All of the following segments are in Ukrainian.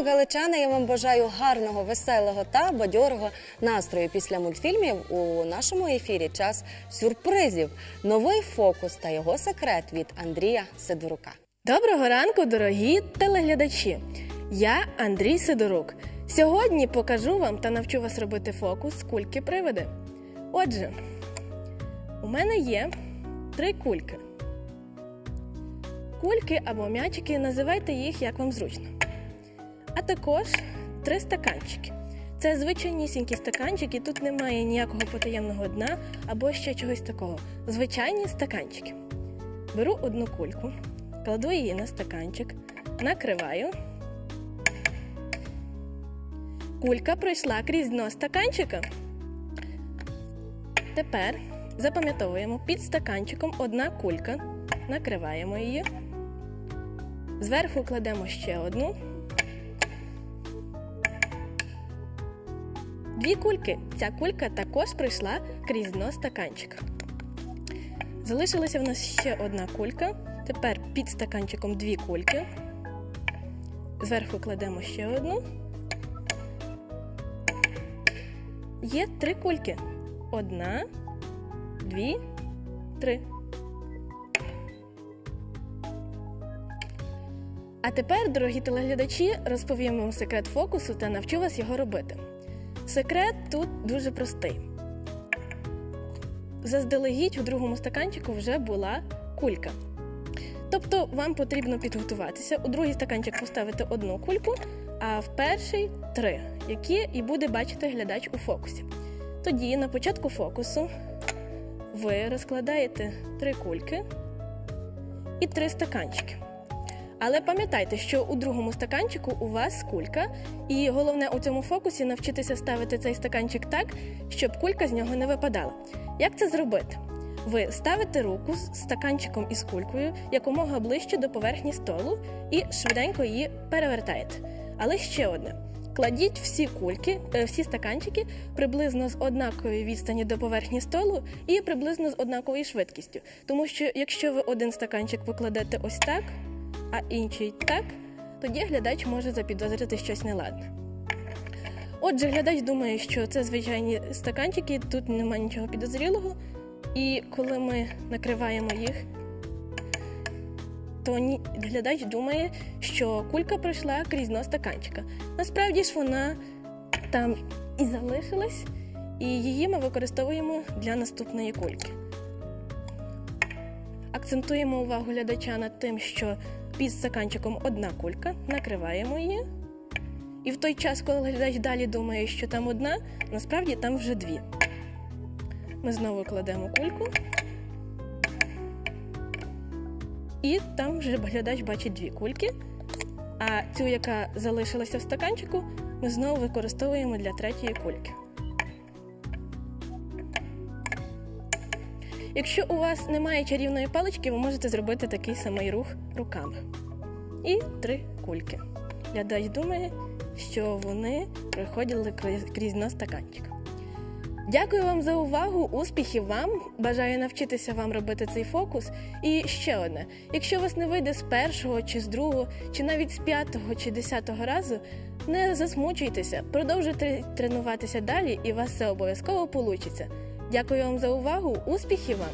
ранок, галичани. Я вам бажаю гарного, веселого та бадьорого настрою після мультфільмів. У нашому ефірі час сюрпризів. Новий фокус та його секрет від Андрія Сидорука. Доброго ранку, дорогі телеглядачі! Я Андрій Сидорук. Сьогодні покажу вам та навчу вас робити фокус кульки привиди. Отже, у мене є три кульки. Кульки або м'ячики, називайте їх як вам зручно. А також три стаканчики. Це звичайнісінькі стаканчики, тут немає ніякого потаємного дна або ще чогось такого. Звичайні стаканчики. Беру одну кульку, кладу її на стаканчик, накриваю. Кулька пройшла крізь дно стаканчика. Тепер запам'ятовуємо під стаканчиком одна кулька, накриваємо її. Зверху кладемо ще одну. Дві кульки. Ця кулька також пройшла крізь дно стаканчика. Залишилася в нас ще одна кулька. Тепер під стаканчиком дві кульки. Зверху кладемо ще одну. Є три кульки. Одна, дві, три. А тепер, дорогі телеглядачі, розповім вам секрет фокусу та навчу вас його робити. Секрет тут дуже простий. Заздалегідь у другому стаканчику вже була кулька. Тобто вам потрібно підготуватися, у другий стаканчик поставити одну кульку, а в перший три, які і буде бачити глядач у фокусі. Тоді на початку фокусу ви розкладаєте три кульки і три стаканчики. Але пам'ятайте, що у другому стаканчику у вас кулька, і головне у цьому фокусі навчитися ставити цей стаканчик так, щоб кулька з нього не випадала. Як це зробити? Ви ставите руку з стаканчиком із кулькою якомога ближче до поверхні столу і швиденько її перевертаєте. Але ще одне: кладіть всі кульки, е, всі стаканчики приблизно з однакової відстані до поверхні столу і приблизно з однаковою швидкістю. Тому що якщо ви один стаканчик покладете ось так, а інший так, тоді глядач може запідозрити щось неладне. Отже, глядач думає, що це звичайні стаканчики, тут немає нічого підозрілого. І коли ми накриваємо їх, то глядач думає, що кулька пройшла крізь дно стаканчика. Насправді ж вона там і залишилась, і її ми використовуємо для наступної кульки. Акцентуємо увагу глядача над тим, що під стаканчиком одна кулька, накриваємо її. І в той час, коли глядач далі думає, що там одна, насправді там вже дві. Ми знову кладемо кульку. І там вже глядач бачить дві кульки. А цю, яка залишилася в стаканчику, ми знову використовуємо для третьої кульки. Якщо у вас немає чарівної палички, ви можете зробити такий самий рух руками. І три кульки. Глядач думає, що вони проходили крізь- дно стаканчика. Дякую вам за увагу, успіхів вам. Бажаю навчитися вам робити цей фокус. І ще одне: якщо вас не вийде з першого, чи з другого, чи навіть з п'ятого чи десятого разу, не засмучуйтеся, продовжуйте тренуватися далі, і у вас все обов'язково вийде. Дякую вам за увагу, успіхів вам!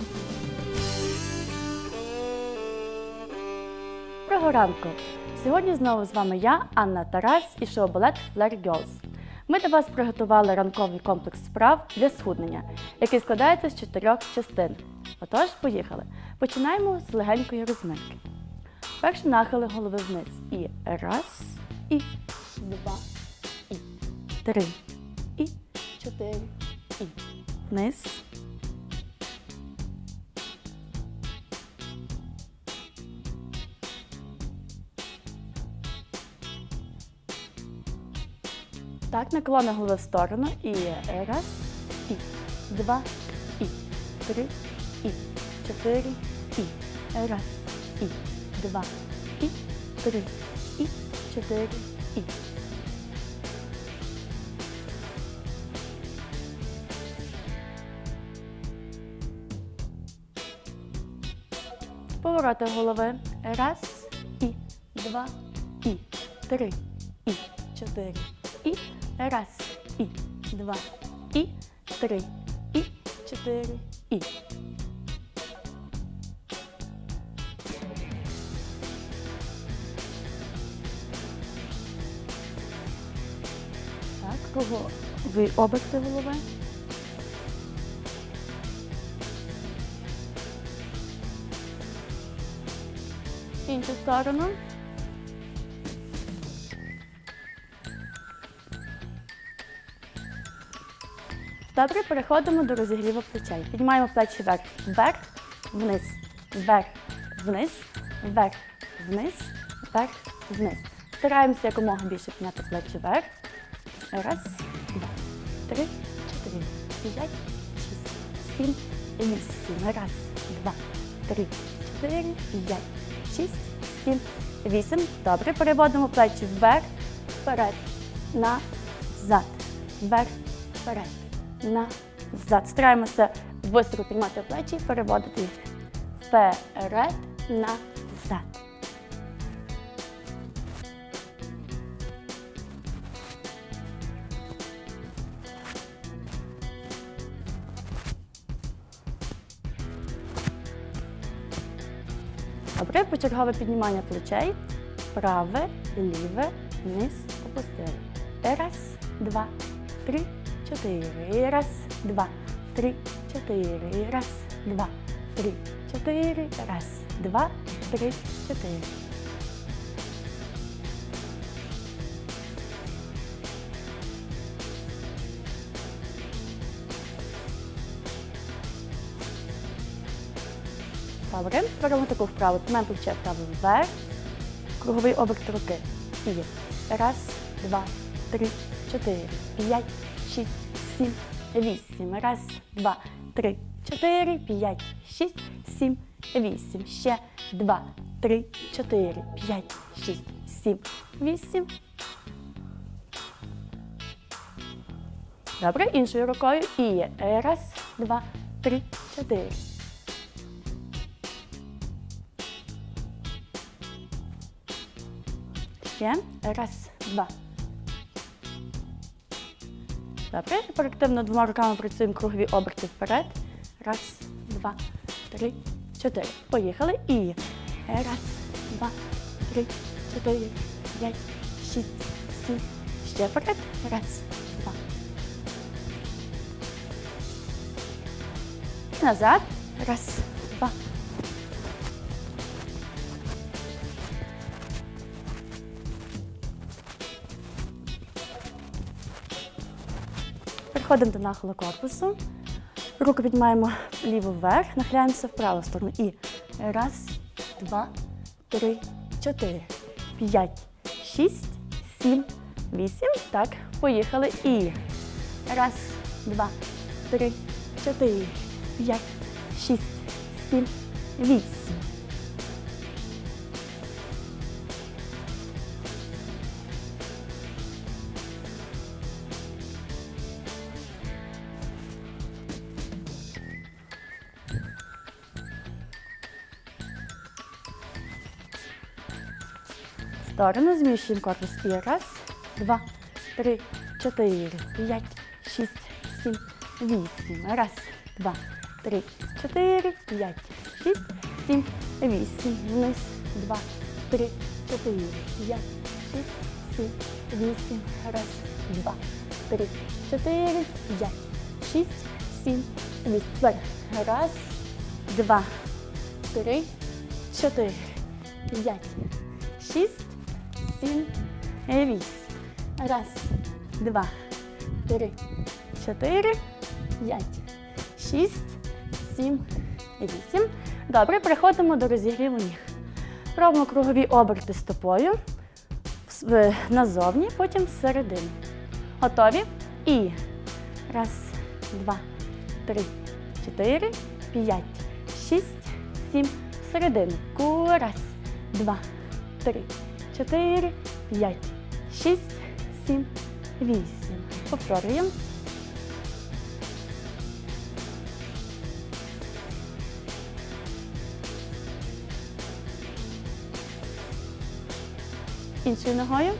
Доброго ранку! Сьогодні знову з вами я, Анна Тарас і шоу-балет Flair Girls. Ми для вас приготували ранковий комплекс вправ для схуднення, який складається з чотирьох частин. Отож, поїхали. Починаємо з легенької розминки. Перші нахили голови вниз. І раз, і два, і три, і чотири, і вниз. Так, наклони голови в сторону. І раз, і два, і три, і чотири, і раз, і два, і три, і чотири, і. Повороти голови. Раз, і. Два, і. Три, і. Чотири, і. Раз, і. Два, і. Три, і. Чотири, і. Так, круговий оберти голови. Іншу сторону. Добре, переходимо до розігріву плечей. Піднімаємо плечі вверх, вверх, вниз, вверх, вниз, вверх, вниз, вверх, вниз. Стараємося якомога більше підняти плечі вверх. Раз, два, три, чотири, п'ять, шість, сім, і вісім. Раз, два, три, чотири, п'ять, шість, сім, вісім. Добре, переводимо плечі вверх, вперед, назад, вверх, вперед, назад. Стараємося високо піднімати плечі, переводити їх вперед, назад. Добре, почергове піднімання плечей. Праве, ліве, вниз, опустили. Раз, два, три, чотири. Раз, два, три, чотири. Раз, два, три, чотири. Раз, два, три, чотири. Добре, робимо таку вправу. Тримаємо плече вправо вверх, круговий оберт руки. І раз, два, три, чотири, п'ять, шість, сім, вісім. Раз, два, три, чотири, п'ять, шість, сім, вісім. Ще два, три, чотири, п'ять, шість, сім, вісім. Добре, іншою рукою. І раз, два, три, чотири. Ще. Раз, два. Добре. Тепер активно двома руками працюємо кругові оберти вперед. Раз, два, три, чотири. Поїхали. І раз, два, три, чотири, п'ять, шість, сім. Ще вперед. Раз, два. Назад. Раз, два. Переходимо до нахилу корпусу. Руку піднімаємо ліву вверх, нахиляємося в праву сторону. І раз, два, три, чотири, п'ять, шість, сім, вісім. Так, поїхали. І раз, два, три, чотири, п'ять, шість, сім, вісім. Сторону, зміщуємо корпус. І раз, два, три, чотири, п'ять, шість, сім, вісім. Раз, два, три, чотири, п'ять, шість, сім, вісім. Вниз, два, три, чотири, п'ять, шість, сім, вісім. Раз, два, три, чотири, п'ять, шість, сім, вісім. Раз, два, три, чотири, п'ять, шість, сім, вісім. Раз, два, три, чотири, п'ять, шість, сім, вісім. Добре, переходимо до розігріву ніг. Робимо кругові оберти стопою назовні, потім всередину. Готові? І раз, два, три, чотири, п'ять, шість, сім, всередину. Раз, два, три, чотири, п'ять, шість, сім, вісім. Повторюємо. Іншою ногою.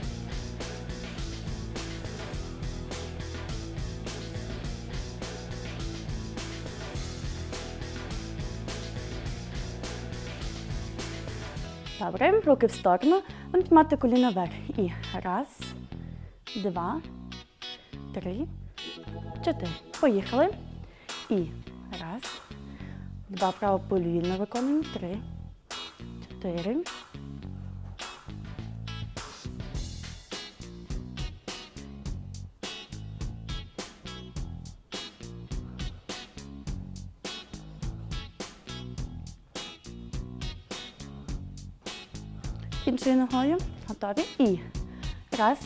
Добре, руки в сторону. Будемо мати коліна вверх. І раз, два, три, чотири. Поїхали. І раз, два право повільно виконуємо. Три, чотири. Іншою ногою. Готові. І раз.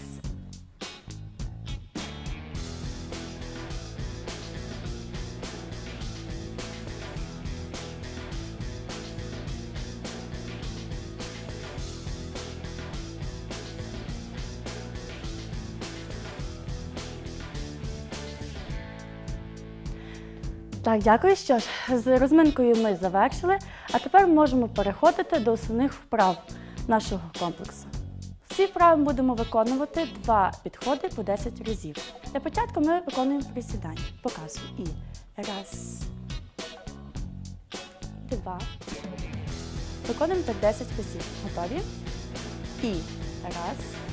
Так, дякую. Що ж, з розминкою ми завершили, а тепер можемо переходити до основних вправ нашого комплексу. Всі вправи будемо виконувати два підходи по 10 разів. Для початку ми виконуємо присідання. Показую. І раз, два. Виконуємо так 10 разів. Готові? І раз.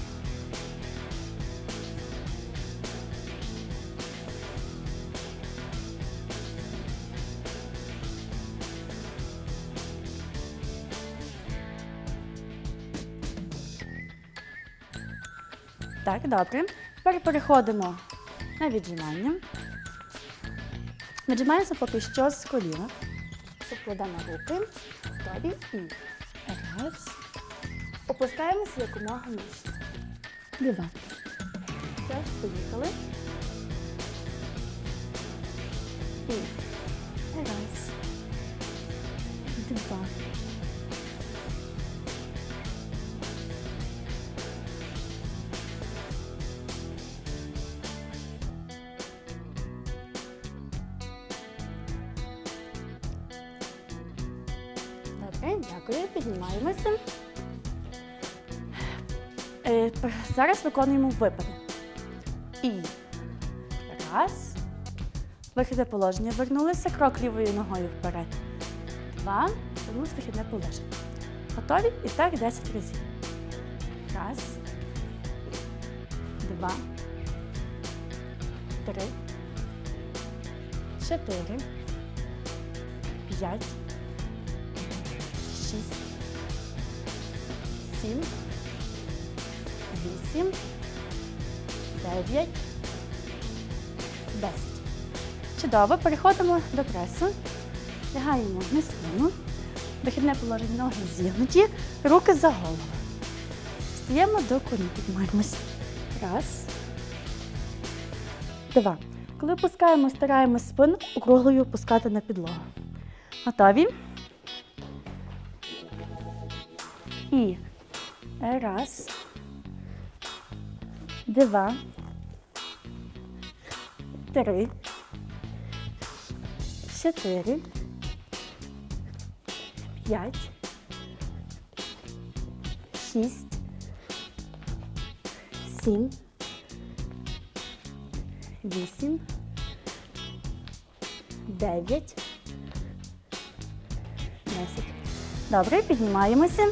Так, добре. Тепер переходимо на віджимання. Віджимаємося поки що з коліна. Покладемо руки. Готові. І раз. Опускаємося якомога нижче. Два. Все, поїхали. І раз. Два. Дякую, піднімаємося. Е, зараз виконуємо випади. І раз. Вихідне положення. Вернулися. Крок лівою ногою вперед. Два. Вернулися вихідне положення. Готові? І так 10 разів. Раз. Два. Три. Чотири. П'ять шість, сім, вісім, дев'ять, десять. Чудово, переходимо до пресу. Лягаємо на спину. Вихідне положення ноги зігнуті, руки за голову. Стаємо до колін, піднімаємось. Раз. Два. Коли опускаємо, стараємось спину округлою опускати на підлогу. Готові? І. Раз, два, три, чотири, п'ять, шість, сім, вісім, дев'ять, десять. Добре, піднімаємося.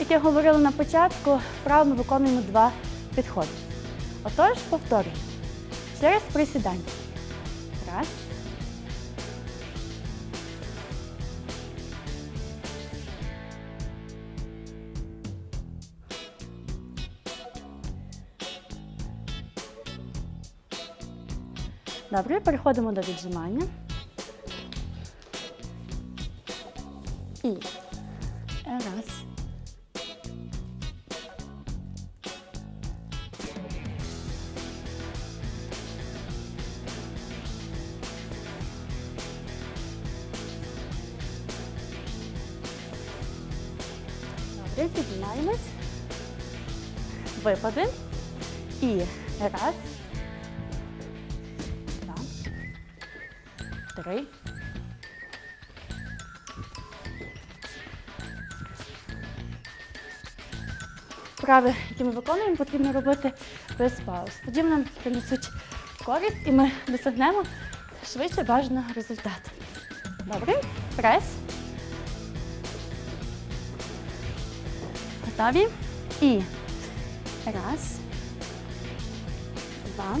Як я говорила на початку, вправо ми виконуємо два підходи. Отож, повторюємо. Через присідання. Раз. Добре, переходимо до віджимання. І Випади. І раз. Два. Три. Вправи, які ми виконуємо, потрібно робити без пауз. Тоді нам принесуть користь і ми досягнемо швидше бажаного результату. Добре? Прес. Готові? І раз, два.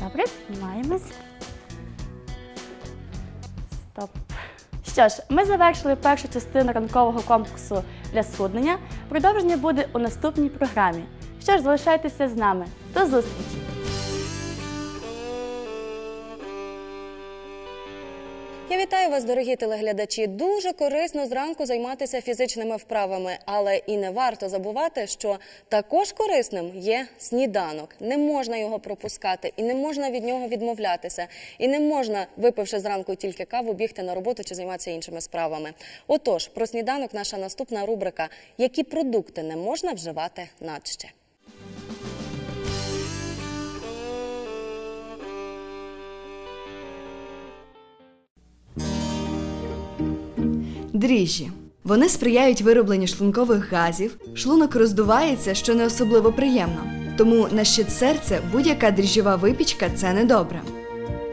Добре, піднімаємось. Що ж, ми завершили першу частину ранкового комплексу для схуднення. Продовження буде у наступній програмі. Що ж, залишайтеся з нами. До зустрічі! Вас, дорогі телеглядачі. Дуже корисно зранку займатися фізичними вправами, але і не варто забувати, що також корисним є сніданок. Не можна його пропускати, і не можна від нього відмовлятися. І не можна, випивши зранку тільки каву, бігти на роботу чи займатися іншими справами. Отож, про сніданок наша наступна рубрика: які продукти не можна вживати надще. Дріжджі. Вони сприяють виробленню шлункових газів, шлунок роздувається, що не особливо приємно. Тому на щит серця будь-яка дріжджова випічка це недобре.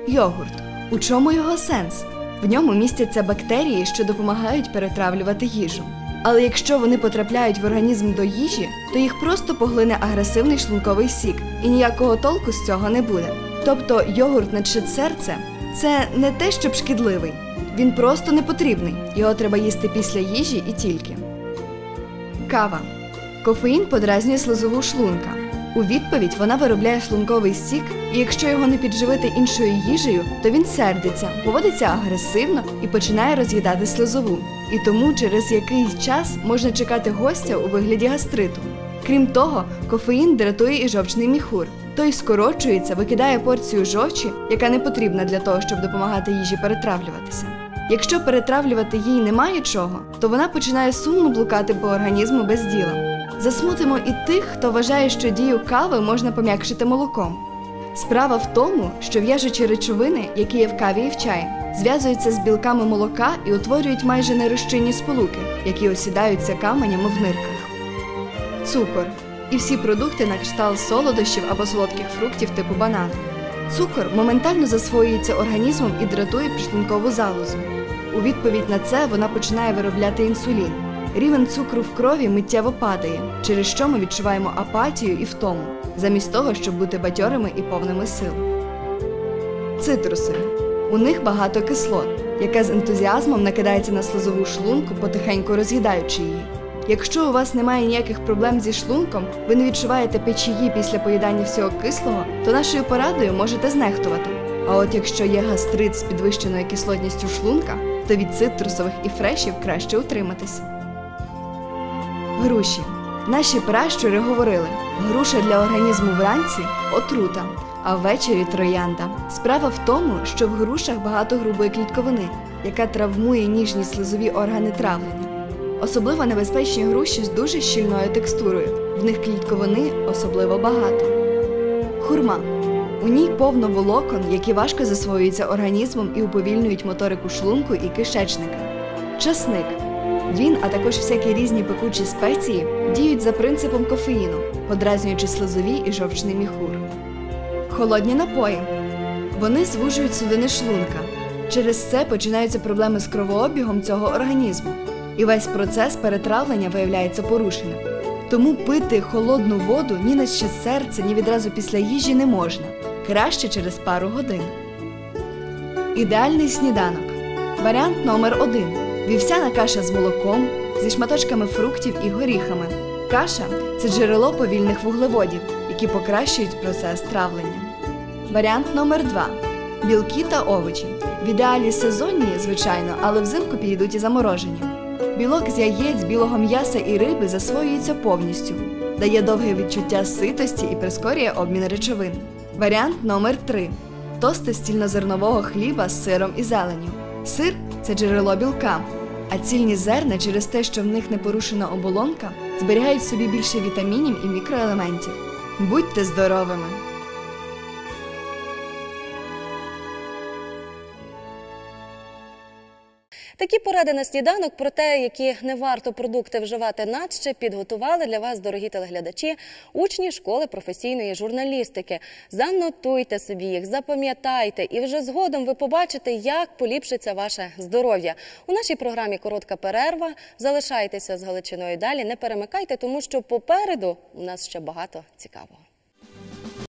Йогурт. У чому його сенс? В ньому містяться бактерії, що допомагають перетравлювати їжу. Але якщо вони потрапляють в організм до їжі, то їх просто поглине агресивний шлунковий сік, і ніякого толку з цього не буде. Тобто йогурт на щит серця це не те, щоб шкідливий. Він просто не потрібний. Його треба їсти після їжі і тільки. Кава. Кофеїн подразнює слизову шлунка. У відповідь вона виробляє шлунковий сік, і якщо його не підживити іншою їжею, то він сердиться, поводиться агресивно і починає роз'їдати слизову. І тому через якийсь час можна чекати гостя у вигляді гастриту. Крім того, кофеїн дратує і жовчний міхур. Той скорочується, викидає порцію жовчі, яка не потрібна для того, щоб допомагати їжі перетравлюватися. Якщо перетравлювати їй немає чого, то вона починає сумно блукати по організму без діла. Засмутимо і тих, хто вважає, що дію кави можна пом'якшити молоком. Справа в тому, що в'яжучі речовини, які є в каві і в чаї, зв'язуються з білками молока і утворюють майже нерозчинні сполуки, які осідаються каменями в нирках. Цукор і всі продукти на кшталт солодощів або солодких фруктів типу банану. Цукор моментально засвоюється організмом і дратує підшлункову залозу. У відповідь на це вона починає виробляти інсулін. Рівень цукру в крові миттєво падає, через що ми відчуваємо апатію і втому, замість того, щоб бути бадьорими і повними сил. Цитруси. У них багато кислот, яке з ентузіазмом накидається на слизову шлунку, потихеньку роз'їдаючи її. Якщо у вас немає ніяких проблем зі шлунком, ви не відчуваєте печії після поїдання всього кислого, то нашою порадою можете знехтувати. А от якщо є гастрит з підвищеною кислотністю шлунка, то від цитрусових і фрешів краще утриматись. Груші. Наші пращури говорили: груша для організму вранці отрута, а ввечері троянда. Справа в тому, що в грушах багато грубої клітковини, яка травмує ніжні слизові органи травлення. Особливо небезпечні груші з дуже щільною текстурою. В них клітковини особливо багато. Хурма. У ній повно волокон, які важко засвоюються організмом і уповільнюють моторику шлунку і кишечника. Часник. Він, а також всякі різні пекучі спеції, діють за принципом кофеїну, подразнюючи слизові і жовчний міхур. Холодні напої. Вони звужують судини шлунка. Через це починаються проблеми з кровообігом цього організму, і весь процес перетравлення виявляється порушеним. Тому пити холодну воду ні на ще серце, ні відразу після їжі не можна. Краще через пару годин. Ідеальний сніданок. Варіант номер 1 Вівсяна каша з молоком, зі шматочками фруктів і горіхами. Каша це джерело повільних вуглеводів, які покращують процес травлення. Варіант номер 2 Білки та овочі. В ідеалі сезонні, звичайно, але взимку підійдуть і заморожені. Білок з яєць, білого м'яса і риби засвоюється повністю, дає довге відчуття ситості і прискорює обмін речовин. Варіант номер 3 Тости з цільнозернового хліба з сиром і зеленню. Сир це джерело білка, а цільні зерна через те, що в них не порушена оболонка, зберігають в собі більше вітамінів і мікроелементів. Будьте здоровими! Поради на сніданок про те, які не варто продукти вживати надще, підготували для вас, дорогі телеглядачі, учні школи професійної журналістики. Занотуйте собі їх, запам'ятайте, і вже згодом ви побачите, як поліпшиться ваше здоров'я. У нашій програмі коротка перерва. Залишайтеся з Галичиною далі. Не перемикайте, тому що попереду у нас ще багато цікавого.